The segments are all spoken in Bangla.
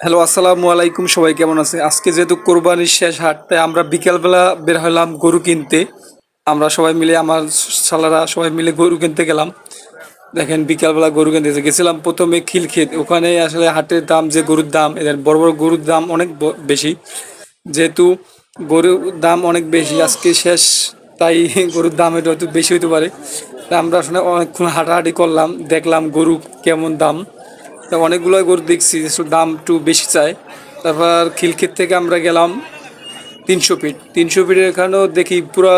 হ্যালো, আসসালামু আলাইকুম, সবাই কেমন আছে? আজকে যেহেতু কোরবানির শেষ হাট তাই আমরা বিকেলবেলা বের হলাম গরু কিনতে। আমরা সবাই মিলে, আমার সালারা সবাই মিলে গরু কিনতে গেলাম। দেখেন, বিকালবেলা গরু কিনতে গেছিলাম প্রথমে খিলক্ষেত। ওখানে আসলে হাটের দাম, যে গরুর দাম, এদের বড় বড় গরুর দাম অনেক বেশি। যেহেতু গরুর দাম অনেক বেশি, আজকে শেষ, তাই গরুর দাম একটু হয়তো বেশি হতে পারে। আমরা আসলে অনেকক্ষণ হাঁটাহাঁটি করলাম, দেখলাম গরু কেমন দাম। তা অনেকগুলো গরু দেখছি দাম একটু বেশি চায় তারপর খিলক্ষেত থেকে আমরা গেলাম তিনশো ফিট। তিনশো ফিটের এখানেও দেখি পুরো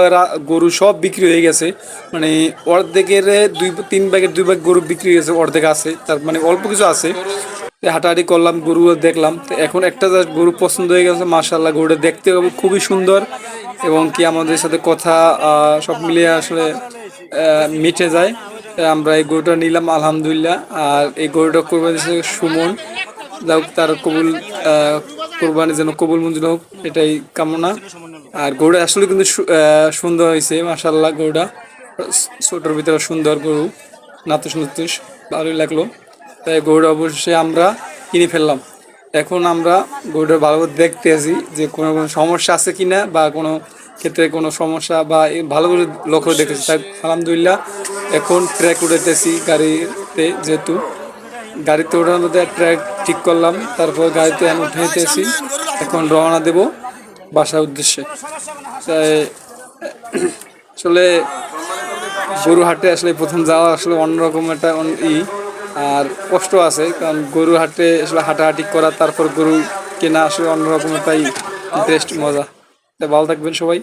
গরু সব বিক্রি হয়ে গেছে। মানে অর্ধেকের দুই, তিন ব্যাগের দুই ব্যাগ গরু বিক্রি হয়ে গেছে, অর্ধেক আছে। তার মানে অল্প কিছু আছে। হাঁটাহাঁটি করলাম গরু দেখলাম। তো এখন একটা গরু পছন্দ হয়ে গেছে মার্শাল্লাহ গরুটা দেখতে খুবই সুন্দর। এবং কি আমাদের সাথে কথা সব মিলিয়ে আসলে মিটে যায়। আমরা এই গরুটা নিলাম, আলহামদুলিল্লাহ। আর এই গরুটা করবে সুমন। যাই হোক, তার কবুল কোরবানি যেন কবুল মঞ্জুর হোক, এটাই কামনা। আর গরুটা আসলে কিন্তু সুন্দর হয়েছে মাসাল্লাহ গরুটা। ছোটোর ভিতরে সুন্দর গরু নাতুস নাতুস ভালোই লাগল। তাই গরুটা অবশ্যই আমরা কিনে ফেললাম। এখন আমরা গরুটা ভালো দেখতে আছি যে কোনো কোনো সমস্যা আছে কিনা বা কোনো ক্ষেত্রে কোনো সমস্যা বা ভালো করে লক্ষ্য দেখতেছি তাই আলহামদুলিল্লাহ এখন ট্র্যাক উঠাইতেছি গাড়িতে যেহেতু। গাড়িতে ওঠানোর ট্র্যাক ঠিক করলাম, তারপর গাড়িতে আমি উঠাইতেছি। এখন রওনা দেব বাসার উদ্দেশ্যে। তাই, আসলে গরু হাটে আসলে প্রথম যাওয়া আসলে অন্যরকম একটা ই, আর কষ্ট আছে, কারণ গরু হাটে আসলে হাঁটাহাঁটি করা, তারপর গরু কেনা আসলে অন্যরকম একটা বেস্ট মজা। ভালো থাকবেন সবাই।